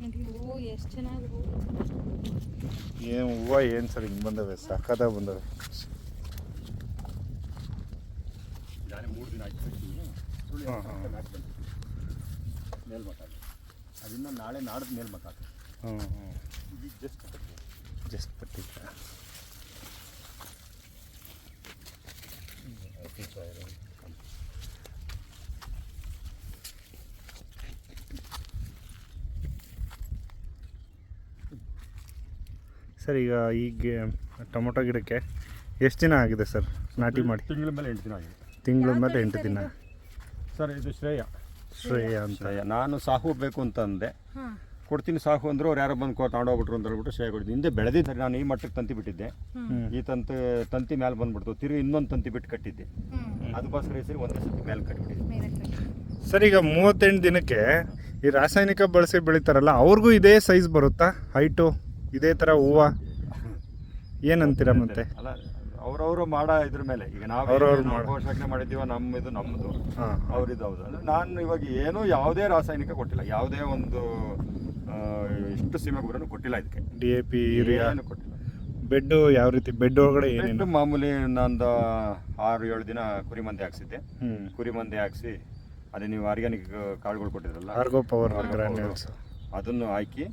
ಹೂವು ಎಷ್ಟು ಚೆನ್ನಾಗಿ ಹೂವು ಏನು ಹೂವು ಏನು ಸರ್ ಹಿಂಗೆ ಬಂದವೆ? ಸಖತ್ತಾಗಿ ಬಂದವೆ. ಮೂರು ದಿನ ಮೇಲ್ಮಟ್ಟ ನಾಳೆ ನಾಡ್ದು ಮೇಲ್ಮಟ್ಟ ಹ್ಞೂ ಹ್ಞೂ ಇದು ಜಸ್ಟ್ ಜಸ್ಟ್ ಪಟ್ಟಿ ಸರ್ ಈಗ ಈಗ ಟೊಮೊಟೊ ಗಿಡಕ್ಕೆ ಎಷ್ಟು ದಿನ ಆಗಿದೆ ಸರ್ ನಾಟಿ ಮಾಡಿ? ತಿಂಗಳ ಮೇಲೆ ಎಂಟು ದಿನ ಆಗಿದೆ. ತಿಂಗಳ ಮೇಲೆ ಎಂಟು ದಿನ. ಸರ್ ಇದು ಶ್ರೇಯ. ಶ್ರೇಯ ಅಂತ. ಶ್ರೇಯ. ನಾನು ಸಾಹು ಬೇಕು ಅಂತ ಅಂದೆ. ಕೊಡ್ತೀನಿ ಸಾಕು ಅಂದ್ರು ಅವ್ರು ಯಾರೋ ಬಂದು ತಗೊಂಡೋಗ್ಬಿಟ್ರು ಅಂತ ಹೇಳ್ಬಿಟ್ಟು ಶ್ರೇಯ ಕೊಡ್ತೀನಿ. ಹಿಂದೆ ಸರ್ ನಾನು ಈ ಮಟ್ಟಕ್ಕೆ ತಂತಿ ಬಿಟ್ಟಿದ್ದೆ. ಹ್ಞೂ ಈ ತಂತಿ ತಂತಿ ಮೇಲೆ ಬಂದ್ಬಿಡ್ತು. ತಿರುಗಿ ಇನ್ನೊಂದು ತಂತಿ ಬಿಟ್ಟು ಕಟ್ಟಿದ್ದೆ. ಅದಕ್ಕೋಸ್ಕರ ಈ ಸರಿ ಒಂದೇ ಸತಿ ಮೇಲೆ ಕಟ್ಟಿಬಿಟ್ಟಿದ್ದೆ ಮೇಲೆ ಕಟ್ಟಿ. ಸರ್ ಈಗ ಮೂವತ್ತೆಂಟು ದಿನಕ್ಕೆ ಈ ರಾಸಾಯನಿಕ ಬಳಸಿ ಬೆಳಿತಾರಲ್ಲ ಅವ್ರಿಗೂ ಇದೇ ಸೈಜ್ ಬರುತ್ತಾ? ಹೈಟು ಇದೇ ಥರ ಹೂವು. ಏನಂತೀರ ಮತ್ತೆ? ಅವ್ರವ್ರು ಮಾಡೋ ಇದ್ರ ಮೇಲೆ. ಈಗ ನಾವು ಘೋಷಣೆ ಮಾಡಿದ್ದೀವ ನಮ್ಮ ಇದು ನಮ್ಮದು ಅವ್ರದ್ದು ಹೌದು. ಅಂದ್ರೆ ನಾನು ಇವಾಗ ಏನೂ ಯಾವುದೇ ರಾಸಾಯನಿಕ ಕೊಟ್ಟಿಲ್ಲ. ಯಾವುದೇ ಒಂದು ಇಷ್ಟು ಸೀಮೆ ಗೊಬ್ಬರನು ಕೊಟ್ಟಿಲ್ಲ ಇದಕ್ಕೆ ಡಿ ಎ ಪಿ ಯೂರಿಯಾ. ಕೊಟ್ಟಿಲ್ಲ. ಬೆಡ್ಡು ಯಾವ ರೀತಿ? ಬೆಡ್ ಒಳಗಡೆ ಏನೇನು? ಮಾಮೂಲಿ ನಂದು ಆರು ಏಳು ದಿನ ಕುರಿ ಮಂದೆ ಹಾಕ್ಸಿದ್ದೆ. ಕುರಿ ಮಂದೆ ಹಾಕ್ಸಿ ಅದೇ ನೀವು ಆರ್ಗ್ಯಾನಿಕ್ ಕಾಳುಗಳು ಕೊಟ್ಟಿದ್ರಲ್ಲ. ಆರ್ಗೋ ಪವರ್ Argo ಗ್ರಾನ್ಯೂಲ್ಸ್ ಅದನ್ನು ಹಾಕಿ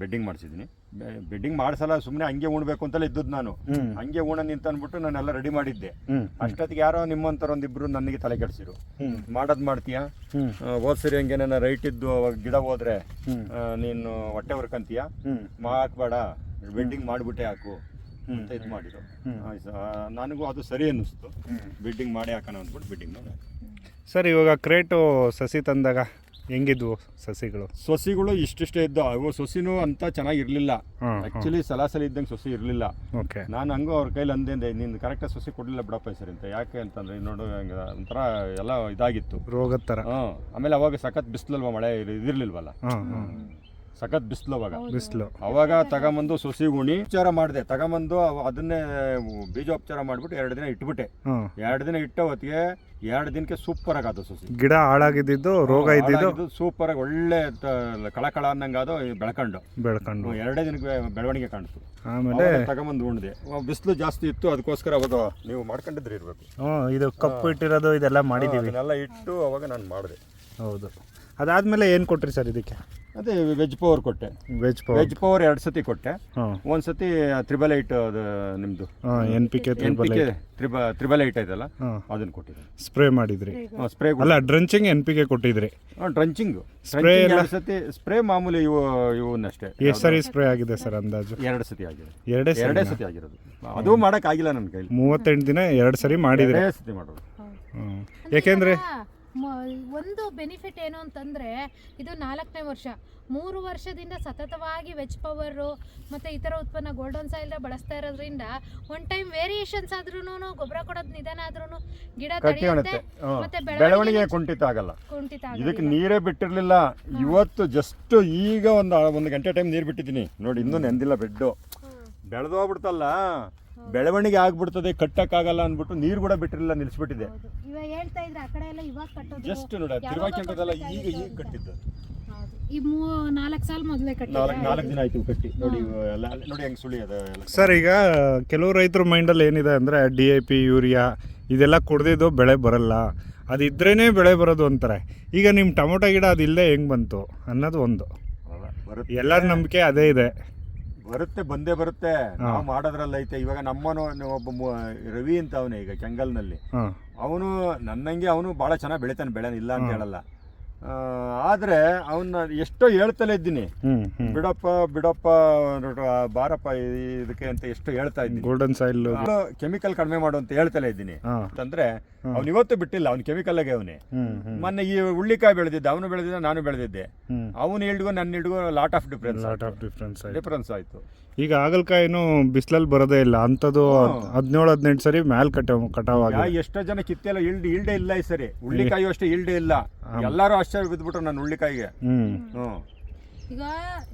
ಬೆಡ್ಡಿಂಗ್ ಮಾಡಿಸಿದ್ದೀನಿ. ಬೆಡ್ಡಿಂಗ್ ಮಾಡಿಸಲ್ಲ ಸುಮ್ಮನೆ ಹಂಗೆ ಉಣ್ಬೇಕು ಅಂತಲೇ ಇದ್ದದ್ದು ನಾನು. ಹಂಗೆ ಉಣ ನಿಂತ ಅಂದ್ಬಿಟ್ಟು ನಾನೆಲ್ಲ ರೆಡಿ ಮಾಡಿದ್ದೆ. ಅಷ್ಟೊತ್ತಿಗೆ ಯಾರೋ ನಿಮ್ಮಂತರ ಒಂದಿಬ್ರು ನನಗೆ ತಲೆ ಕೆಡಿಸಿರು. ಮಾಡೋದು ಮಾಡ್ತೀಯಾ? ಸರಿ ಹಂಗೆ ನನ್ನ ರೈಟ್ ಇದ್ದು ಗಿಡ ಹೋದ್ರೆ ನೀನು ಹೊಟ್ಟೆ ಹೊರ್ಕಂತೀಯ? ಹಾಕ್ಬೇಡ ಬೆಡ್ಡಿಂಗ್ ಮಾಡಿಬಿಟ್ಟೆ ಹಾಕು. ಅಂತ ಇದು ಮಾಡಿದ್ರು. ನನಗೂ ಅದು ಸರಿ ಅನ್ನಿಸ್ತು. ಬೆಡ್ಡಿಂಗ್ ಬಿಡ್ಡಿಂಗ್ ಮಾಡಿ ಹಾಕೋಣ ಅಂದ್ಬಿಟ್ಟು ಬಿಡ್ಡಿಂಗ್ ಮಾಡಿ ಸರ್ ಇವಾಗ ಕ್ರೇಟು ಸಸಿ ತಂದಾಗ ಹೆಂಗಿದ್ವು ಸಸಿಗಳು? ಸಸಿಗಳು ಇಷ್ಟಿಷ್ಟೇ ಇದ್ದು ಅವು ಸೊಸಿನೂ ಅಂತ ಚೆನ್ನಾಗಿರ್ಲಿಲ್ಲ. ಆ್ಯಕ್ಚುಲಿ ಆಕ್ಚುಲಿ ಸಲಾಸಲಿ ಇದ್ದಂಗೆ ಸೊಸಿ ಇರಲಿಲ್ಲ. ಓಕೆ. ನಾನು ಹಂಗೂ ಅವ್ರ ಕೈಲಿ ಅಂದೆ ನೀನು ಕರೆಕ್ಟಾಗಿ ಸೊಸಿ ಕೊಡಲಿಲ್ಲ ಬಿಡಪ್ಪ ಸರ್ ಅಂತ. ಯಾಕೆ ಅಂತಂದ್ರೆ ನೋಡು ಹಂಗೆ ಒಂಥರ ಎಲ್ಲ ಇದಾಗಿತ್ತು. ರೋಗದ ಥರ ಆಮೇಲೆ ಅವಾಗ ಸಖತ್ ಬಿಸಿಲಲ್ವ ಮಳೆ ಇದಿರಲಿಲ್ವಲ್ಲ. ಸಖತ್ ಬಿಸಿಲು ಅವಾಗ. ಬಿಸಿಲು. ಅವಾಗ ತಗೊಂಬಂದು ಸೊಸಿ ಉಣಿ. ಉಪಚಾರ ಮಾಡಿದೆ. ತಗೊಂಬಂದು ಅವ- ಅದನ್ನೇ ಬೀಜೋಪಚಾರ ಮಾಡಿಬಿಟ್ಟು ಎರಡು ದಿನ ಇಟ್ಬಿಟ್ಟೆ. ಎರಡು ದಿನ ಇಟ್ಟ ಹೊತ್ತಿಗೆ ಎರಡು ದಿನಕ್ಕೆ ಸೂಪರ್ ಆಗದು ಸೊಸಿ. ಗಿಡ ಹಾಳಾಗಿದ್ದು ರೋಗ ಇದ್ದಿದ್ದು. ಸೂಪರ್ ಆಗಿ ಒಳ್ಳೆ ತ- ಕಳಕಳ ಅನ್ನಂಗೆ ಅದು ಬೆಳ್ಕೊಂಡು. ಬೆಳ್ಕೊಂಡು. ಎರಡೇ ದಿನಕ್ಕೆ ಬೆಳವಣಿಗೆ ಕಾಣಿಸ್ತು ಆಮೇಲೆ ಅವಾಗ ತಗೊಂಬಂದು ಉಣ್ದೆ. ಬಿಸಿಲು ಜಾಸ್ತಿ ಇತ್ತು ಅದಕ್ಕೋಸ್ಕರ ಅವಾಗ ನೀವು ಮಾಡ್ಕೊಂಡಿದ್ರಿ ಇರಬೇಕು. ಹ್ಮ್ ಇದು ಕಪ್ಪು ಇಟ್ಟಿರೋದು ಇದೆಲ್ಲ ಮಾಡಿದ್ದೀವಿ ಅದನ್ನೆಲ್ಲ ಇಟ್ಟು ಅವಾಗ ನಾನು ಮಾಡಿದೆ. ಹೌದು. ಅದಾದ್ಮೇಲೆ ಏನು ಕೊಟ್ರಿ ಸರ್ ಇದಕ್ಕೆ? ಅದೇ ವೆಜ್ ಪವರ್ ಕೊಟ್ಟೆ. ವೆಜ್ ಪವರ್ ವೆಜ್ ಪವರ್ ಎರಡು ಸತಿ ಕೊಟ್ಟೆ. ಒಂದು ಸತಿ ತ್ರಿಬಲ್ ಏಟ್ ಅದು ನಿಮ್ಮದು N P K triple eight ಐತಲ್ಲ? ಅದನ್ನ ಕೊಟ್ಟಿದ್ದೆ. ಸ್ಪ್ರೇ ಮಾಡಿದ್ರಿ. ಸ್ಪ್ರೇ ಅಲ್ಲ ಡ್ರಂಚಿಂಗ್ ಎನ್ ಪಿ ಕೆ ಕೊಟ್ಟಿದ್ರಿ. ಡ್ರಂಚಿಂಗ್ ಸ್ಪ್ರೇ ಎಲ್ಲ? ಎರಡು ಸತಿ ಸ್ಪ್ರೇ ಮಾಮೂಲಿ ಇವು ಇವನ್ನಷ್ಟೇ ಎಷ್ಟು ಸರಿ ಸ್ಪ್ರೇ ಆಗಿದೆ ಸರ್ ಅಂದಾಜು? ಎರಡು ಸತಿ ಆಗಿದೆ. ಎರಡೇ ಎರಡೇ ಸತಿ ಆಗಿರೋದು. ಅದು ಮಾಡೋಕ್ಕಾಗಿಲ್ಲ ನನ್ನ ಕೈಲಿ. ಮೂವತ್ತೆಂಟು ದಿನ ಎರಡು ಸರಿ ಮಾಡಿದ್ರೆ. ಎರಡೇ ಸತಿ ಮಾಡೋದು. ಯಾಕೆಂದ್ರೆ ಒಂದು ಬೆನಿಫಿಟ್ ಏನು ಅಂತಂದರೆ ಇದು ನಾಲ್ಕನೇ ವರ್ಷ. ಮೂರು ವರ್ಷದಿಂದ ಸತತವಾಗಿ ವೆಜ್ ಪವರು ಮತ್ತು ಇತರ ಉತ್ಪನ್ನ ಗೋಲ್ಡನ್ ಸಾಯಿಲ್ ಬಳಸ್ತಾ ಇರೋದ್ರಿಂದ ಒನ್ ಟೈಮ್ ವೇರಿಯೇಷನ್ಸ್ ಆದ್ರೂ ಗೊಬ್ಬರ ಕೊಡೋದು ನಿಧಾನ ಆದ್ರೂ ಗಿಡ ತಡೆಯುತ್ತೆ. ಮತ್ತೆ ಬೆಳವಣಿಗೆ ಕುಂಠಿತ ಆಗಲ್ಲ. ಕುಂಠಿತ ಇದಕ್ಕೆ. ನೀರೇ ಬಿಟ್ಟಿರಲಿಲ್ಲ. ಇವತ್ತು ಜಸ್ಟ್ ಈಗ ಒಂದು ಒಂದು ಗಂಟೆ ಟೈಮ್ ನೀರು ಬಿಟ್ಟಿದ್ದೀನಿ. ನೋಡಿ ಇನ್ನೂ ನೆಂದಿಲ್ಲ ಬೆಡ್ಡು. ಬೆಳೆದೋಗ್ಬಿಡ್ತಲ್ಲ ಬೆಳವಣಿಗೆ ಆಗ್ಬಿಡ್ತದೆ ಕಟ್ಟಕ್ಕಾಗಲ್ಲ ಅಂದ್ಬಿಟ್ಟು ನೀರು ಕೂಡ ಬಿಟ್ಟಿರಲಿಲ್ಲ ನಿಲ್ಲಿಸ್ಬಿಟ್ಟಿದೆ ಇವಾಗ ಹೇಳ್ತಾ ಇದ್ರೆ ಆ ಕಡೆ ಎಲ್ಲ ಇವಾಗ ಕಟ್ಟೋದು ಜಸ್ಟ್ ನೋಡಿ ತಿರುವಾಕ್ಯಂಟದಲ್ಲ ಈಗ ಈಗ ಕಟ್ಟಿದ್ದು. ಹೌದು. ಈ ಮೂ ನಾಲ್ಕು ಸಾಲ ಮೊದಲೇ ನಾಲ್ಕು ದಿನ ಆಯ್ತು ಕಟ್ಟಿ. ನೋಡಿ ಎಲ್ಲ ನೋಡಿ ಹೆಂಗ್ ಸುಳಿ ಅದ ಎಲ್ಲ ಸರ್ ಈಗ ಕೆಲವು ರೈತರ ಮೈಂಡಲ್ಲಿ ಏನಿದೆ ಅಂದರೆ ಡಿ ಐ ಪಿ ಯೂರಿಯಾ ಇದೆಲ್ಲ ಕುಡ್ದಿದ್ದು ಬೆಳೆ ಬರಲ್ಲ. ಅದಿದ್ರೇ ಬೆಳೆ ಬರೋದು ಅಂತಾರೆ. ಈಗ ನಿಮ್ಮ ಟೊಮೊಟೊ ಗಿಡ ಅದಿಲ್ಲದೆ ಹೆಂಗೆ ಬಂತು ಅನ್ನೋದು ಒಂದು. ಬರುತ್ತೆ. ಎಲ್ಲರ ನಂಬಿಕೆ ಅದೇ ಇದೆ. ಬರುತ್ತೆ ಬಂದೇ ಬರುತ್ತೆ. ನಾವು ಮಾಡೋದ್ರಲ್ಲಿ ಐತೆ. ಇವಾಗ ನಮ್ಮನು ಒಬ್ಬ ಮು- ರವಿ ಅಂತ ಅವನೇ ಈಗ ಕೆಂಗಲ್ನಲ್ಲಿ ಅವನು ನನ್ನಂಗೆ ಅವನು ಭಾಳ ಚೆನ್ನಾಗಿ ಬೆಳಿತಾನೆ ಬೆಳೆ ಇಲ್ಲ ಅಂತ ಹೇಳಲ್ಲ. ಆದ್ರೆ ಅವನ್ನ ಎಷ್ಟೋ ಹೇಳ್ತಲೇ ಇದ್ದೀನಿ. ಬಿಡಪ್ಪ ಬಿಡಪ್ಪ ಬಾರಪ್ಪ ಇದಕ್ಕೆ ಅಂತ ಎಷ್ಟು ಹೇಳ್ತಾ ಇದ್ದೀನಿ. ಗೋಲ್ಡನ್ ಸಾಯಿಲ್ ಕೆಮಿಕಲ್ ಕಡಿಮೆ ಮಾಡು ಅಂತ ಹೇಳ್ತಲೇ ಇದ್ದೀನಿ. ಅಂತಂದ್ರೆ ಅವ್ನು ಇವತ್ತು ಬಿಟ್ಟಿಲ್ಲ ಅವ್ನು ಆಗಿ ಅವನೇ. ಮೊನ್ನೆ ಈ ಉಳ್ಳಿಕಾಯಿ ಬೆಳೆದಿದ್ದೆ ಅವನು ಬೆಳೆದಿದ್ದ ನಾನು ಬೆಳೆದಿದ್ದೆ. ಅವನು ಹಿಡ್ಗೋ ನನ್ನ ಹಿಡ್ಗೋ lot of difference lot of difference difference ಆಯ್ತು. ಈಗ ಹಾಗಲಕಾಯಿನೂ ಬಿಸಿಲಲ್ಲಿ ಬರೋದೇ ಇಲ್ಲ. ಅಂಥದ್ದು ಹದಿನೇಳು ಹದಿನೆಂಟು ಸರಿ ಮ್ಯಾಲ್ ಕಟಾವ್ ಕಟಾವ್ ಎಷ್ಟೋ ಜನ ಕಿತ್ತೆಲ್ಲ ಇಲ್ಡ್ ಇಲ್ಡೇ ಇಲ್ಲ ಈ ಸರಿ. ಹುಳ್ಳಿಕಾಯಿ ಅಷ್ಟೇ ಇಲ್ಡೇ ಇಲ್ಲ. ಎಲ್ಲಾರು ಆಶ್ಚರ್ಯ ಬಿದ್ಬಿಟ್ರು ನಾನು ಹುಳ್ಳಿಕಾಯಿಗೆ. ಹ್ಞೂ. ಈಗ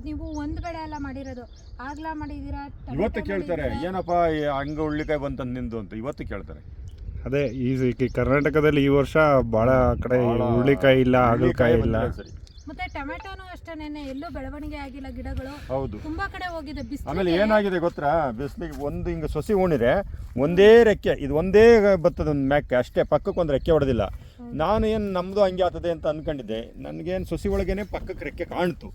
ನೀವು ಒಂದ್ ಬೆಳೆ ಎಲ್ಲ ಮಾಡಿರೋದು ಆಗ್ಲಾ ಮಾಡಿದೀರಾ ಟೊಮೆಟೊ ಇವತ್ತು ಕೇಳ್ತಾರೆ ಮಾಡಿದೀರಾ? ಏನಪ್ಪ ಈ ಹಂಗ ಹುಳ್ಳಿಕಾಯಿ ಬಂತ ನಿಂದು ಅಂತ ಇವತ್ತು ಕೇಳ್ತಾರೆ. ಅದೇ ಈ ಈ ಕರ್ನಾಟಕದಲ್ಲಿ ಈ ವರ್ಷ ಬಹಳ ಕಡೆ ಹುಳಿಕಾಯಿ ಹುರುಳಿಕಾಯಿ ಇಲ್ಲ ಹಾಗಲಕಾಯಿ ಇಲ್ಲ. ಬಂದಿಲ್ಲ ಟೊಮೆಟೋನು ಸರಿ. ಮತ್ತೆ ಟೊಮೆಟೊನು ಅಷ್ಟೇನೆ ಎಲ್ಲೂ ಬೆಳವಣಿಗೆ ಆಗಿಲ್ಲ ಗಿಡಗಳು. ಹೌದು. ತುಂಬಾ ಕಡೆ ಹೋಗಿದೆ ಬಿಸಿಲು ಆಮೇಲೆ ಏನಾಗಿದೆ ಗೊತ್ತಾ? ಬಿಸಿಲಿಗೆ ಒಂದು ಹಿಂಗೆ ಸೊಸಿ ಉಣಿದ್ರೆ ಒಂದೇ ರೆಕ್ಕೆ ಇದು ಒಂದೇ ಬತ್ತದೊಂದು ಒಂದು ಮ್ಯಾಕೆ ಅಷ್ಟೇ ಪಕ್ಕಕ್ಕೆ ಒಂದು ರೆಕ್ಕೆ ಹೊಡೆದಿಲ್ಲ. ನಾನು ಏನು ನಮ್ಮದು ಹಂಗೆ ಆಗ್ತದೆ ಅಂತ ಅನ್ಕೊಂಡಿದ್ದೆ. ನನಗೇನು ಸೊಸಿ ಒಳಗೇನೆ ಪಕ್ಕಕ್ಕೆ ರೆಕ್ಕೆ ಕಾಣ್ತು.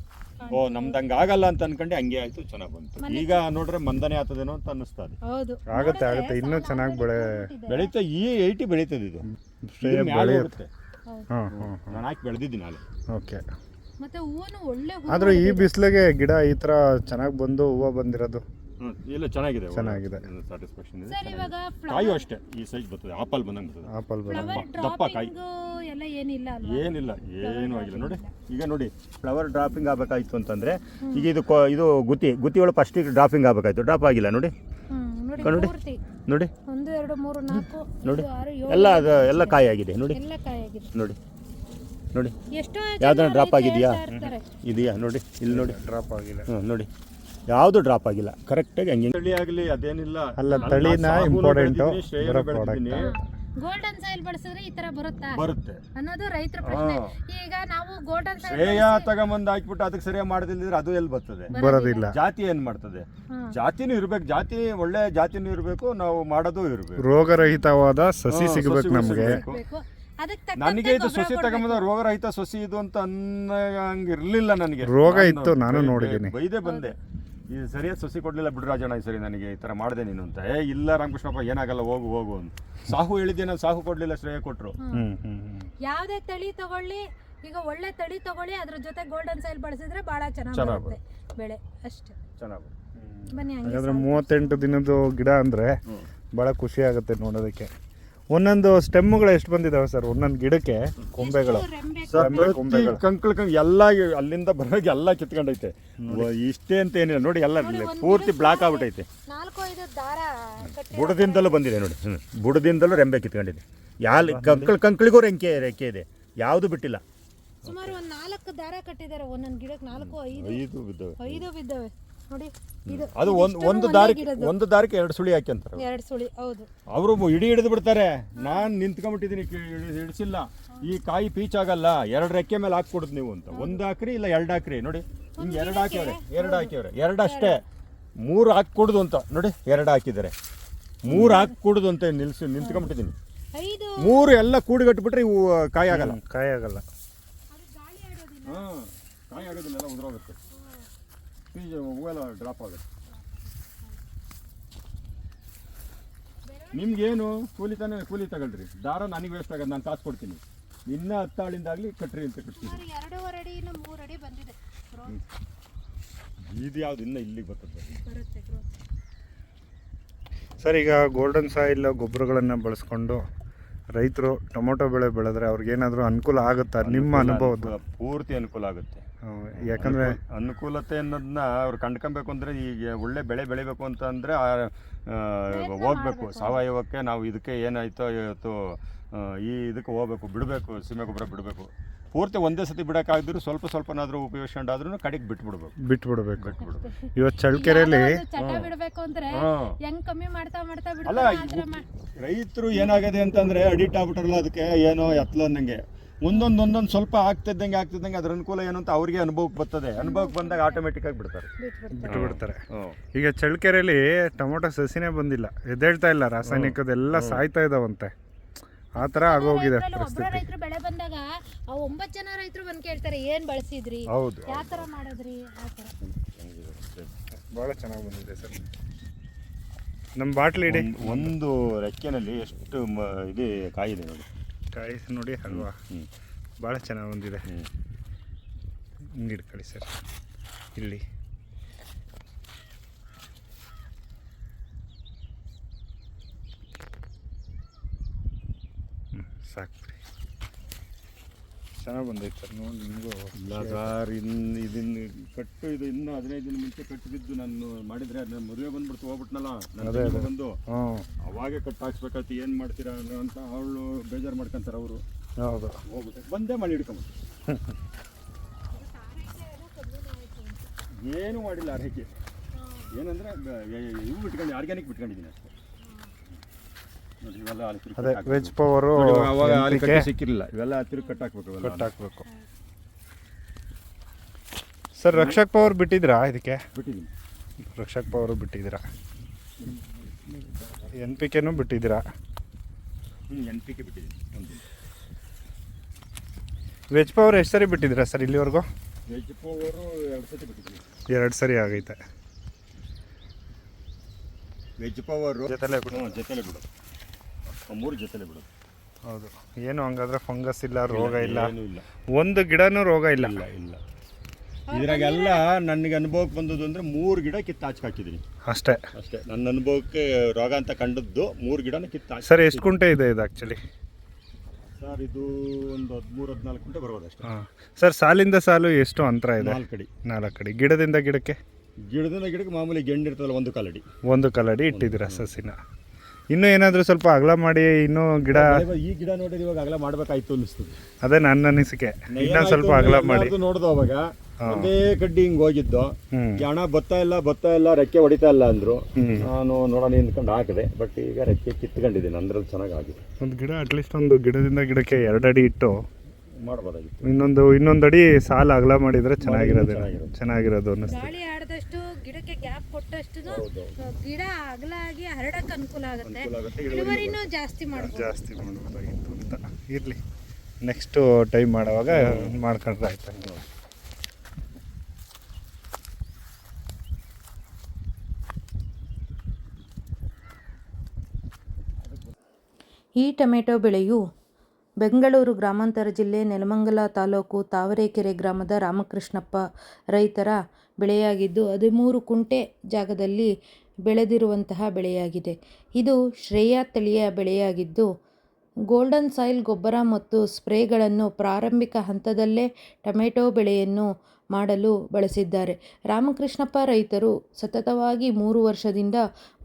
ಓ ನಮ್ದು ಹಂಗೆ ಆಗಲ್ಲ ಅಂತ ಅನ್ಕೊಂಡೆ ಹಂಗೆ ಆಯ್ತು ಚೆನ್ನಾಗಿ ಬಂತು. ಈಗ ನೋಡ್ರೆ ಮಂದನೆ ಆಗ್ತದೇನೋ ಅಂತ ಅನ್ನಿಸ್ತಾ ಇದೆ ಹೌದು. ಆಗುತ್ತೆ ಆಗುತ್ತೆ. ಇನ್ನೂ ಚೆನ್ನಾಗಿ ಬೆಳೆ ಬೆಳೀತಾ ಈ ಏಯ್ಟಿ ಬೆಳೀತದೆ ಇದು. ಶ್ರೇಯ ಮ್ಯಾಲೆ ಬೆಳೆಯುತ್ತೆ. ಹಾಂ ಹಾಂ ನಾನು ಹಾಕಿ ಬೆಳೆದಿದ್ದೀನಿ ಅಲ್ಲಿ ಓಕೆ. ಮತ್ತೆ ಹೂವನು ಒಳ್ಳೆ ಆದ್ರೆ ಆದರೂ ಈ ಬಿಸಿಲಿಗೆ ಗಿಡ ಈ ಥರ ಚೆನ್ನಾಗಿ ಬಂದು ಹೂವು ಬಂದಿರೋದು ಇಲ್ಲ ಚೆನ್ನಾಗಿದೆ ಚೆನ್ನಾಗಿದೆ. ಸ್ಯಾಟಿಸ್ಫ್ಯಾಕ್ಷನ್ ಇದೆ. ಸರ್ ಇವಾಗ ಕಾಯು ಅಷ್ಟೇ ಈ ಸೈಜ್ ಬರ್ತದೆ ಆಪಲ್ ಬಂದಂಗೆ ಬರ್ತದೆ. ಆಪಲ್ ಬರೋದು ಫ್ಲವರ್ ದಪ್ಪ ಕಾಯಿ. ಡ್ರಾಪಿಂಗ್ ಎಲ್ಲ ಏನಿಲ್ಲ ಅಲ್ವಾ? ಏನಿಲ್ಲ ಏನೂ ಆಗಿಲ್ಲ. ನೋಡಿ ಈಗ ನೋಡಿ ಫ್ಲವರ್ ಡ್ರಾಪಿಂಗ್ ಆಗಬೇಕಾಯ್ತು ಅಂತಂದ್ರೆ ಈಗ ಇದು ಕೊ- ಇದು ಗುತ್ತಿ ಗುತ್ತಿ ಒಳಗೆ ಫಸ್ಟಿಗೆ ಡ್ರಾಪಿಂಗ್ ಆಗಬೇಕಾಯ್ತು. ಡ್ರಾಪ್ ಆಗಿಲ್ಲ ನೋಡಿ. ಹ್ಮ್ ನೋಡಿ ನೋಡಿ. ಪೂರ್ತಿ. ನೋಡಿ. ಒಂದು ಎರಡು ಮೂರು ನಾಲ್ಕು ನೋಡಿ. ಐದು, ಆರು ಏಳು ಎಲ್ಲ ಅದು ಎಲ್ಲ ಕಾಯಿ ಆಗಿದೆ ನೋಡಿ. ಎಲ್ಲ ಕಾಯಾಗಿದೆ. ನೋಡಿ. ನೋಡಿ. ಎಷ್ಟೋ ಯಾವ್ದಾನ ಡ್ರಾಪ್ ಆಗಿದೆಯಾ? ಹೇಳ್ತಾ ಇರ್ತಾರೆ. ಇದೆಯಾ? ನೋಡಿ ಇಲ್ಲಿ ನೋಡಿ. ಡ್ರಾಪ್ ಆಗಿಲ್ಲ. ಹ್ಞೂ ನೋಡಿ. ಯಾವುದು ಡ್ರಾಪ್ ಆಗಿಲ್ಲ. ಕರೆಕ್ಟಾಗಿ ಹಂಗೆ ತಳಿ ಆಗಲಿ ಅದೇನಿಲ್ಲ. ಅಲ್ಲ, ತಳಿನ ಇಂಪಾರ್ಟೆಂಟ್ ಬರೋ. ಗೋಲ್ಡನ್ ಸಾಯಿಲ್ ಬಳಸಿದ್ರೆ ಈ ತರ ಬರುತ್ತಾ? ಬರುತ್ತೆ. ಅನ್ನೋದು ರೈತರ ಪ್ರಶ್ನೆ. ಈಗ ನಾವು ಗೋಲ್ಡನ್ ಶ್ರೇಯ ತಗೊಂಬಂದು ಹಾಕ್ಬಿಟ್ಟು ಅದಕ್ಕೆ ಸರಿಯಾಗಿ ಮಾಡದಿಲ್ಲದ್ರೆ ಅದು ಎಲ್ಲಿ ಬರ್ತದೆ? ಬರೋದಿಲ್ಲ. ಜಾತಿ ಏನ್ ಮಾಡ್ತದೆ? ಜಾತಿನೂ ಇರ್ಬೇಕು ಜಾತಿ ಒಳ್ಳೆ ಜಾತಿನೂ ಇರಬೇಕು ನಾವು ಮಾಡೋದು ಇರಬೇಕು. ರೋಗರಹಿತವಾದ ಸಸಿ ಸಿಗಬೇಕು ನಮಗೆ. ನನಗೆ ಇದು ಸಸಿ ತಗೊಂಬಂದ ರೋಗರಹಿತ ಸಸಿ ಇದು ಅಂತ ಅನ್ನಂಗಿರ್ಲಿಲ್ಲ ನನಗೆ. ರೋಗ ಇತ್ತು, ನಾನು ನೋಡಿದ್ದೀನಿ. ಬೈದೇ ಬಂದೆ. ಇದು ಸರಿಯಾದ ಸಸಿ ಕೊಡ್ಲಿಲ್ಲ ಬಿಡು ರಾಜಣ್ಣ ಈ ಸರಿ ನನಗೆ ಈ ಥರ ಮಾಡಿದೆ ನೀನು ಅಂತ. ಏ ಇಲ್ಲ ರಾಮಕೃಷ್ಣಪ್ಪ ಏನಾಗಲ್ಲ ಹೋಗು ಹೋಗು ಅಂತ. ಸಾಹು ಹೇಳಿದ್ದೆ ನಾನು ಸಾಹು ಕೊಡಲಿಲ್ಲ ಶ್ರೇಯ ಕೊಟ್ಟರು ಹ್ಮ್. ಹ್ಮ್ ಯಾವುದೇ ತಳಿ ತಗೊಳ್ಳಿ ಈಗ ಒಳ್ಳೆ ತಳಿ ತಗೊಳ್ಳಿ ಅದ್ರ ಜೊತೆ ಗೋಲ್ಡನ್ ಸೈಲ್ ಬಳಸಿದ್ರೆ ಬಹಳ ಚೆನ್ನಾಗಿ ಚೆನ್ನಾಗ್ ಬರುತ್ತೆ. ಬೆಳೆ ಅಷ್ಟೇ. ಚೆನ್ನಾಗಿ ಬನ್ನಿ ಹಂಗೆ ಹಾಗಾದ್ರೆ ಮೂವತ್ತೆಂಟು ದಿನದ ಗಿಡ ಅಂದರೆ ಭಾಳ ಖುಷಿ ಆಗುತ್ತೆ ನೋಡೋದಕ್ಕೆ. ಒಂದೊಂದು ಸ್ಟೆಮ್ಗಳು ಎಷ್ಟು ಬಂದಿದಾವೆ ಸರ್? ಒಂದೊಂದು ಗಿಡಕ್ಕೆ ಕೊಂಬೆಗಳು. ಕಂಕಳ ಕಂಕ್ ಎಲ್ಲ ಅಲ್ಲಿಂದ ಬರೋಗಿ ಎಲ್ಲ ಕಿತ್ಕೊಂಡೈತೆ. ವ- ಇಷ್ಟೇ ಅಂತ ಏನಿಲ್ಲ. ನೋಡಿ ಎಲ್ಲ ನೋಡಿ, ಪೂರ್ತಿ ಬ್ಲಾಕ್ ಆಗ್ಬಿಟ್ಟೈತೆ ಬುಡದಿಂದಲೂ ಬಂದಿದೆ ನೋಡಿ. ಬುಡದಿಂದಲೂ ರೆಂಬೆ ಕಿತ್ಕೊಂಡಿದೆ. ಯಾಲ್ ಕಂಕಳ ಕಂಕಳಿಗೂ ರೆಂಕೆ ರೆಕ್ಕೆ ಇದೆ. ಯಾವುದು ಬಿಟ್ಟಿಲ್ಲ. ಸುಮಾರು ಒಂದು ನಾಲ್ಕು ದಾರ ಕಟ್ಟಿದ್ದಾರೆ ಒಂದೊಂದು ಗಿಡಕ್ಕೆ ನಾಲ್ಕು ಐದು. ಐದು ಬಿದ್ದವೆ. ಐದು ಬಿದ್ದವೆ. ನೋಡಿ ಇದು ಅದು ಒಂದು ಒಂದು ದಾರಿ ಒಂದು ದಾರಿಗೆ ಎರಡು ಸುಳಿ ಹಾಕ್ಯಂತಾರೆ ಎರಡು ಸುಳಿ ಹೌದು. ಅವರು ಇಡಿ ಹಿಡಿದು ಬಿಡ್ತಾರೆ. ನಾನು ನಿಂತ್ಕೊಂಡ್ಬಿಟ್ಟಿದ್ದೀನಿ ಹಿಡಿಸಿಲ್ಲ. ಈ ಕಾಯಿ ಪೀಚ್ ಆಗಲ್ಲ. ಎರಡು ರೆಕ್ಕೆ ಮೇಲೆ ಹಾಕ್ಕೊಡುದು ನೀವು ಅಂತ. ಒಂದು ಹಾಕ್ರಿ ಇಲ್ಲ ಎರಡು ಹಾಕ್ರಿ? ನೋಡಿ ಹಿಂಗೆ ಎರಡು ಹಾಕಿವ್ರೆ ಎರಡು ಹಾಕಿವ್ರೆ ಎರಡು ಅಷ್ಟೇ. ಮೂರು ಹಾಕ್ಕೊಡುದು ಅಂತ. ನೋಡಿ ಎರಡು ಹಾಕಿದ್ದಾರೆ. ಮೂರು ಹಾಕ್ಕೊಡುದು ಅಂತ ನಿಲ್ಸಿ ನಿಂತ್ಕೊಂಡ್ಬಿಟ್ಟಿದ್ದೀನಿ. ಮೂರು ಎಲ್ಲ ಕೂಡಿಗಟ್ಬಿಟ್ರೆ ಇವು ಕಾಯಿ ಆಗಲ್ಲ. ಕಾಯಿ ಆಗಲ್ಲ. ಅದು ಗಾಳಿ ಆಡೋದಿಲ್ಲ. ಹಾಂ ಕಾಯಿ ಆಗೋದಿಲ್ಲ ಎಲ್ಲ ಉದುರೋಗುತ್ತೆ. ಬೀಜ ಹೂವೆಲ್ಲ ಡ್ರಾಪ್ ಆಗುತ್ತೆ ನಿಮ್ಗೇನು ಕೂಲಿ ತಾನೇ ಕೂಲಿ ತಗೊಳ್ರಿ. ದಾರ ನನಗೆ ವೇಸ್ಟ್ ಆಗೋದು ನಾನು ಕಾಸು ಕೊಡ್ತೀನಿ. ಇನ್ನ ಹತ್ತಾಳಿಂದಾಗಲಿ ಕಟ್ರಿ ಅಂತ ಕಟ್ತೀನಿ ಸುಮಾರು ಎರಡೂವರೆ ಅಡಿ ಇನ್ನು ಮೂರು ಅಡಿ ಬಂದಿದೆ ಇದು ಯಾವ್ದು ಇನ್ನ ಇಲ್ಲಿಗೆ ಬರ್ತದೆ. ಬರುತ್ತೆ ಸರ್ ಈಗ ಗೋಲ್ಡನ್ ಸಾಯಿಲ್ ಗೊಬ್ಬರಗಳನ್ನು ಬಳಸ್ಕೊಂಡು ರೈತರು ಟೊಮೊಟೊ ಬೆಳೆ ಬೆಳೆದ್ರೆ ಅವ್ರಿಗೇನಾದರೂ ಅನುಕೂಲ ಆಗುತ್ತಾ? ನಿಮ್ಮ ಅನುಭವದ ಪೂರ್ತಿ ಅನುಕೂಲ ಆಗುತ್ತೆ. ಯಾಕಂದ್ರೆ ಅನುಕೂಲತೆ ಅನ್ನೋದನ್ನ ಅವ್ರು ಕಂಡ್ಕೊಬೇಕು ಅಂದ್ರೆ ಈಗ ಒಳ್ಳೆ ಬೆಳೆ ಬೆಳಿಬೇಕು ಅಂತ ಅಂದ್ರೆ ಹೋಗ್ಬೇಕು. ಸಾವಯವಕ್ಕೆ ನಾವು ಇದಕ್ಕೆ ಏನಾಯ್ತೋ ಇವತ್ತು ಈ ಇದಕ್ಕೆ ಹೋಗ್ಬೇಕು ಬಿಡಬೇಕು ಸೀಮೆ ಗೊಬ್ಬರ ಬಿಡಬೇಕು. ಪೂರ್ತಿ ಒಂದೇ ಸತಿ ಬಿಡೋಕ್ಕಾಗದಿದ್ರು ಸ್ವಲ್ಪ ಸ್ವಲ್ಪನಾದರೂ ಉಪಯೋಗಿಸ್ಕೊಂಡಾದ್ರೂ ಕಡೆಗೆ ಬಿಟ್ಬಿಡ್ಬೇಕು. ಬಿಟ್ಬಿಡ್ಬೇಕು. ಬಿಟ್ಬಿಡ್ಬೇಕು. ಇವತ್ತು ಚಳ್ಳಕೆರೆಯಲ್ಲಿ ಯಾವ್ದೋ ಚಟ ಬಿಡ್ಬೇಕು ಅಂದ್ರೆ ಹೆಂಗ್ ಕಮ್ಮಿ ಮಾಡ್ತಾ ಮಾಡ್ತಾ ಅಲ್ಲ ರೈತರು ಏನಾಗಿದೆ ಅಂತಂದ್ರೆ ಅಡಿಟ್ ಆಗ್ಬಿಟ್ರಲ್ಲ ಅದಕ್ಕೆ ಏನೋ ಎತ್ತಲ ಅನ್ನಂಗೆ. ಒಂದೊಂದು ಒಂದೊಂದು ಸ್ವಲ್ಪ ಆಗ್ತಿದ್ದಂಗೆ ಆಗ್ತಿದ್ದಂಗೆ ಅದ್ರ ಅನುಕೂಲ ಏನು ಅಂತ ಅವ್ರಿಗೆ ಅನುಭವಕ್ಕೆ ಬರ್ತದೆ. ಅನುಭವಕ್ಕೆ ಬಂದಾಗ ಆಟೋಮೆಟಿಕ್ ಆಗಿ ಬಿಡ್ತಾರೆ. ಬಿಟ್ಟು ಬಿಡ್ತಾರೆ. ಈಗ ಚಳ್ಳಕೆರೆಯಲ್ಲಿ ಟೊಮೊಟೊ ಸಸಿನೇ ಬಂದಿಲ್ಲ. ಎದ್ದೇಳ್ತಾ ಇಲ್ಲ ರಾಸಾಯನಿಕದೆಲ್ಲ ಸಾಯ್ತಾ ಇದಾವಂತೆ. ಆ ಥರ ಆಗೋಗಿದೆ ಪರಿಸ್ಥಿತಿ. ರೈತರು ಬೆಳೆ ಬಂದಾಗ ಆ ಒಂಬತ್ತು ಜನ ರೈತರು ಬಂದು ಕೇಳ್ತಾರೆ ಏನ್ ಬಳಸಿದ್ರಿ? ಹೌದು. ಯಾವ ತರ ಮಾಡಿದ್ರಿ? ಆ ತರ ಭಾಳ ಚೆನ್ನಾಗಿ ಬಂದಿದೆ ಸರ್. ನಮ್ಮ ಬಾಟ್ಲಿ ಇಡಿ. ಒಂದು ರೆಕ್ಕೆನಲ್ಲಿ ಎಷ್ಟು ಮ- ಇದು ಕಾಯಿದೆ ನೋಡಿ. ಕಾಯಿ ನೋಡಿ ಅಲ್ವಾ ಹ್ಮ್. ಭಾಳ ಚೆನ್ನಾಗಿ ಬಂದಿದೆ. ಇಟ್ಕೊಳ್ಳಿ ಸರ್. ಇಲ್ಲಿ ಹ್ಮ್, ಸಾಕು ಬಿಡಿ ಚೆನ್ನಾಗಿ ಬಂದೈತೆ ಸರ್ ನೋಡಿ ನಿಮಗೂ. ಇಲ್ಲ ಸರ್ ಇನ್ನು ಇದನ್ನು ಕಟ್ಟು ಇದು ಇನ್ನೂ ಹದಿನೈದು ದಿನ ಮುಂಚೆ ಕಟ್ಟು ಬಿದ್ದು ನಾನು ಮಾಡಿದರೆ ಅದನ್ನ ಮದುವೆ ಬಂದ್ಬಿಡ್ತು ಹೋಗ್ಬಿಟ್ನಲ್ಲ? ನನ್ನ. ಬಂದು. ಅವಾಗೇ ಕಟ್ಟು ಹಾಕ್ಸ್ಬೇಕಾಯ್ತು ಏನು ಮಾಡ್ತೀರಾ ಅಂತ ಅವಳು ಬೇಜಾರು ಮಾಡ್ಕೊಂತಾರೆ ಅವರು. ಹೌದು. ಹೋಗ್ಬಿಟ್ಟು ಬಂದೇ ಮಾಡಿ ಹಿಡ್ಕೊಂಬ ಏನು ಮಾಡಿಲ್ಲ ಆರೈಕೆ ಏನಂದರೆ ಇವು ಬಿಟ್ಕೊಂಡು ಆರ್ಗ್ಯಾನಿಕ್ ಬಿಟ್ಕೊಂಡಿದ್ದೀನಿ ಅಷ್ಟೇ ನೋಡಿ ಇವೆಲ್ಲ ಅಲ್ಲಿ ತಿರ್ಗಿ ಅದೇ ವೆಜ್. ಪವರು ಅವಾಗ ಅಲ್ಲಿ ಕಟ್ಟಿ ಸಿಕ್ಕಿರಲಿಲ್ಲ ಇವೆಲ್ಲ ಹತ್ತಿರ ಕಟ್ ಹಾಕ್ಬೇಕು ಇವೆಲ್ಲ. ಕಟ್ ಹಾಕಬೇಕು ಸರ್ ರಕ್ಷಕ್ ಪವರ್ ಬಿಟ್ಟಿದ್ರಾ ಇದಕ್ಕೆ? ಬಿಟ್ಟಿದ್ದೀನಿ. ರಕ್ಷಕ್ ಪವರು ಬಿಟ್ಟಿದ್ದೀರಾ? ಎನ್ ಪಿ ಕೆನೂ ಬಿಟ್ಟಿದ್ದೀರಾ? ಎನ್ ಪಿ ಕೆ ಬಿಟ್ಟಿದ್ದೀನಿ. ಒಂದು. ವೆಜ್ ಪವರ್ ಎಷ್ಟು ಸರಿ ಬಿಟ್ಟಿದ್ದೀರಾ ಸರ್ ಇಲ್ಲಿವರೆಗೂ? ವೆಜ್ ಪವರು ಎರಡು ಸತಿ ಬಿಟ್ಟಿದ್ದೀನಿ. ಎರಡು ಸರಿ ಆಗೈತೆ. ವೆಜ್ ಪವರು ಜೊತೆಲೇ ಬಿಡು. ಜೊತೆಲೆ ಬಿಡು ಮೂರು ಜೊತೆಲೆ ಬಿಡೋದು ಹೌದು. ಏನು ಹಂಗಾದ್ರೆ ಫಂಗಸ್ ಇಲ್ಲ ರೋಗ ಇಲ್ಲ. ಏನೂ ಇಲ್ಲ. ಒಂದು ಗಿಡನೂ ರೋಗ ಇಲ್ಲ. ಇಲ್ಲ ಇಲ್ಲ. ಇದ್ರಾಗೆಲ್ಲ ನನಗೆ ಅನುಭವಕ್ಕೆ ಬಂದದ್ದು ಅಂದರೆ ಮೂರು ಗಿಡ ಕಿತ್ತು ಹಾಚಿ ಹಾಕಿದ್ದೀನಿ. ಅಷ್ಟೇ. ಅಷ್ಟೇ. ನನ್ನ ಅನುಭವಕ್ಕೆ ರೋಗ ಅಂತ ಕಂಡದ್ದು ಮೂರು ಗಿಡನ ಕಿತ್ತು ಸರ್ ಎಷ್ಟು ಕುಂಟೆ ಇದೆ ಇದು ಆ್ಯಕ್ಚುಲಿ ಸರ್ ಇದು ಒಂದು ಹದಿಮೂರು ಹದಿನಾಲ್ಕು ಗಂಟೆ ಬರ್ಬೋದು ಅಷ್ಟೇ. ಹಾಂ. ಸರ್ ಸಾಲಿಂದ ಸಾಲು ಎಷ್ಟು ಅಂತರ ಇದೆ? ನಾಲ್ಕು ಅಡಿ. ನಾಲ್ಕು ಅಡಿ. ಗಿಡದಿಂದ ಗಿಡಕ್ಕೆ? ಗಿಡದಿಂದ ಗಿಡಕ್ಕೆ ಮಾಮೂಲಿ ಗೆಂಡು ಇರ್ತದಲ್ಲ ಒಂದು ಕಾಲಡಿ ಒಂದು ಕಲ್ಲಡಿ ಇಟ್ಟಿದ್ದೀರಾ ಸಸಿನ? ಇನ್ನೂ ಏನಾದರೂ ಸ್ವಲ್ಪ ಅಗಲ ಮಾಡಿ ಇನ್ನೂ ಗಿಡ ಈ ಗಿಡ ನೋಡಿದ್ರೆ ಇವಾಗ ಅಗಲ ಮಾಡ್ಬೇಕಾಯ್ತು ಅನಿಸ್ತು ಅದೇ ನನ್ನ ಅನಿಸಿಕೆ. ಇನ್ನೂ ಸ್ವಲ್ಪ ಅಗಲ ಮಾಡಿ. ನೋಡ್ದು ಅವಾಗ ಒಂದೇ ಕಡ್ಡಿ ಹಿಂಗ್ ಹೋಗಿದ್ದು. ಹಣ ಬತ್ತಾ ಇಲ್ಲ ಬತ್ತಾ ಇಲ್ಲ ರೆಕ್ಕೆ ಹೊಡಿತಾ ಇಲ್ಲ ಅಂದ್ರು. ನಾನು ನೋಡೋಣ ನಿಂತ್ಕೊಂಡು ಹಾಕಿದೆ ಬಟ್ ಈಗ ರೆಕ್ಕೆ ಕಿತ್ಕೊಂಡಿದ್ದೀನಿ ಅಂದ್ರೆ ಚೆನ್ನಾಗಿ ಆಗಿದೆ ಒಂದು ಗಿಡ ಅಟ್ಲೀಸ್ಟ್ ಒಂದು ಗಿಡದಿಂದ ಗಿಡಕ್ಕೆ ಎರಡು ಅಡಿ ಇಟ್ಟು ಮಾಡ್ಬೋದಾಗಿತ್ತು. ಇನ್ನೊಂದು ಇನ್ನೊಂದು ಅಡಿ ಸಾಲ ಅಗಲ ಮಾಡಿದ್ರೆ ಚೆನ್ನಾಗಿರೋದು. ಚೆನ್ನಾಗಿರೋದು. ಚೆನ್ನಾಗಿರೋದು ಅನ್ನಿಸ್ತು. ಗಾಳಿ ಆಡದಷ್ಟು ಗಿಡಕ್ಕೆ ಗ್ಯಾಪ್ ಕೊಟ್ಟಷ್ಟು ಗಿಡ ಅಗಲ ಆಗಿ ಹರಡಕ್ಕೆ ಅನುಕೂಲ ಆಗುತ್ತೆ. ಇಳುವರಿ ಆಗುತ್ತೆ, ಇಳುವರಿನೂ ಜಾಸ್ತಿ ಮಾಡ್ಬೋದು. ಜಾಸ್ತಿ ಮಾಡ್ಬೋದಾಗಿತ್ತು ಅಂತ. ಇರಲಿ. ನೆಕ್ಸ್ಟು ಟೈಮ್ ಮಾಡುವಾಗ ಮಾಡ್ಕೊಂಡ್ರೆ ಆಯ್ತು. ಈ ಟೊಮೆಟೊ ಬೆಳೆಯು ಬೆಂಗಳೂರು ಗ್ರಾಮಾಂತರ ಜಿಲ್ಲೆ ನೆಲಮಂಗಲ ತಾಲೂಕು ತಾವರೆಕೆರೆ ಗ್ರಾಮದ ರಾಮಕೃಷ್ಣಪ್ಪ ರೈತರ ಬೆಳೆಯಾಗಿದ್ದು, ಹದಿಮೂರು ಕುಂಟೆ ಜಾಗದಲ್ಲಿ ಬೆಳೆದಿರುವಂತಹ ಬೆಳೆಯಾಗಿದೆ. ಇದು ಶ್ರೇಯಾ ತಳಿಯ ಬೆಳೆಯಾಗಿದ್ದು, ಗೋಲ್ಡನ್ ಸಾಯಿಲ್ ಗೊಬ್ಬರ ಮತ್ತು ಸ್ಪ್ರೇಗಳನ್ನು ಪ್ರಾರಂಭಿಕ ಹಂತದಲ್ಲೇ ಟೊಮೆಟೊ ಬೆಳೆಯನ್ನು ಮಾಡಲು ಬಳಸಿದ್ದಾರೆ. ರಾಮಕೃಷ್ಣಪ್ಪ ರೈತರು ಸತತವಾಗಿ ಮೂರು ವರ್ಷದಿಂದ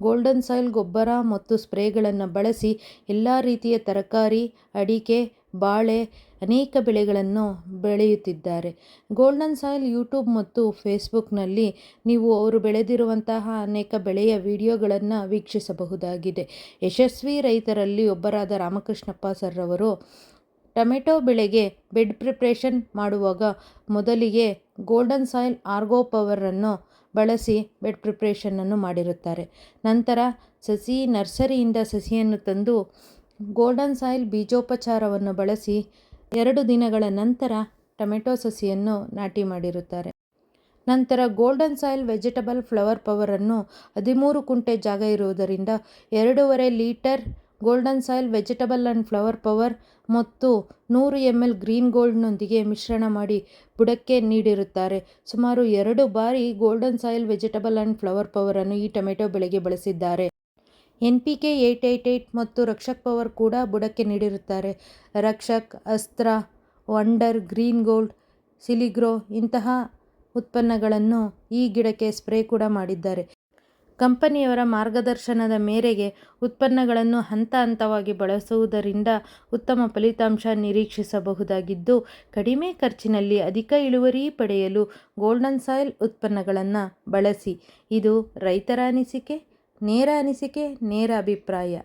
ಗೋಲ್ಡನ್ ಸಾಯಿಲ್ ಗೊಬ್ಬರ ಮತ್ತು ಸ್ಪ್ರೇಗಳನ್ನು ಬಳಸಿ ಎಲ್ಲ ರೀತಿಯ ತರಕಾರಿ, ಅಡಿಕೆ, ಬಾಳೆ ಅನೇಕ ಬೆಳೆಗಳನ್ನು ಬೆಳೆಯುತ್ತಿದ್ದಾರೆ. ಗೋಲ್ಡನ್ ಸಾಯಿಲ್ ಯೂಟ್ಯೂಬ್ ಮತ್ತು ಫೇಸ್ಬುಕ್ನಲ್ಲಿ ನೀವು ಅವರು ಬೆಳೆದಿರುವಂತಹ ಅನೇಕ ಬೆಳೆಯ ವಿಡಿಯೋಗಳನ್ನು ವೀಕ್ಷಿಸಬಹುದಾಗಿದೆ. ಯಶಸ್ವಿ ರೈತರಲ್ಲಿ ಒಬ್ಬರಾದ ರಾಮಕೃಷ್ಣಪ್ಪ ಸರ್ ಅವರು ಟೊಮೆಟೊ ಬೆಳೆಗೆ ಬೆಡ್ ಪ್ರಿಪ್ರೇಷನ್ ಮಾಡುವಾಗ ಮೊದಲಿಗೆ ಗೋಲ್ಡನ್ ಸಾಯಿಲ್ ಆರ್ಗೋ ಪವರನ್ನು ಬಳಸಿ ಬೆಡ್ ಪ್ರಿಪ್ರೇಷನನ್ನು ಮಾಡಿರುತ್ತಾರೆ. ನಂತರ ಸಸಿ ನರ್ಸರಿಯಿಂದ ಸಸಿಯನ್ನು ತಂದು ಗೋಲ್ಡನ್ ಸಾಯಿಲ್ ಬೀಜೋಪಚಾರವನ್ನು ಬಳಸಿ ಎರಡು ದಿನಗಳ ನಂತರ ಟೊಮೆಟೊ ಸಸಿಯನ್ನು ನಾಟಿ ಮಾಡಿರುತ್ತಾರೆ. ನಂತರ ಗೋಲ್ಡನ್ ಸಾಯಿಲ್ ವೆಜಿಟಬಲ್ ಫ್ಲವರ್ ಪವರನ್ನು ಹದಿಮೂರು ಕುಂಟೆ ಜಾಗ ಇರುವುದರಿಂದ ಎರಡೂವರೆ litre golden soil, vegetable and flower power ಮತ್ತು ನೂರು ಎಂ ಎಲ್ ಗ್ರೀನ್ ಗೋಲ್ಡ್ನೊಂದಿಗೆ ಮಿಶ್ರಣ ಮಾಡಿ ಬುಡಕ್ಕೆ ನೀಡಿರುತ್ತಾರೆ. ಸುಮಾರು ಎರಡು ಬಾರಿ golden soil, vegetable and flower ಪವರನ್ನು ಈ ಟೊಮೆಟೊ ಬೆಳೆಗೆ ಬಳಸಿದ್ದಾರೆ. N P K eight eight eight ಮತ್ತು ರಕ್ಷಕ್ ಪವರ್ ಕೂಡ ಬುಡಕ್ಕೆ ನೀಡಿರುತ್ತಾರೆ. ರಕ್ಷಕ್, ಅಸ್ತ್ರ, ವಂಡರ್, ಗ್ರೀನ್ ಗೋಲ್ಡ್, ಸಿಲಿಗ್ರೋ ಇಂತಹ ಉತ್ಪನ್ನಗಳನ್ನು ಈ ಗಿಡಕ್ಕೆ ಸ್ಪ್ರೇ ಕೂಡ ಮಾಡಿದ್ದಾರೆ. ಕಂಪನಿಯವರ ಮಾರ್ಗದರ್ಶನದ ಮೇರೆಗೆ ಉತ್ಪನ್ನಗಳನ್ನು ಹಂತ ಹಂತವಾಗಿ ಬಳಸುವುದರಿಂದ ಉತ್ತಮ ಫಲಿತಾಂಶ ನಿರೀಕ್ಷಿಸಬಹುದಾಗಿದ್ದು, ಕಡಿಮೆ ಖರ್ಚಿನಲ್ಲಿ ಅಧಿಕ ಇಳುವರಿ ಪಡೆಯಲು ಗೋಲ್ಡನ್ ಸಾಯಿಲ್ ಉತ್ಪನ್ನಗಳನ್ನು ಬಳಸಿ. ಇದು ರೈತರ ಅನಿಸಿಕೆ, ನೇರ ಅನಿಸಿಕೆ, ನೇರ ಅಭಿಪ್ರಾಯ.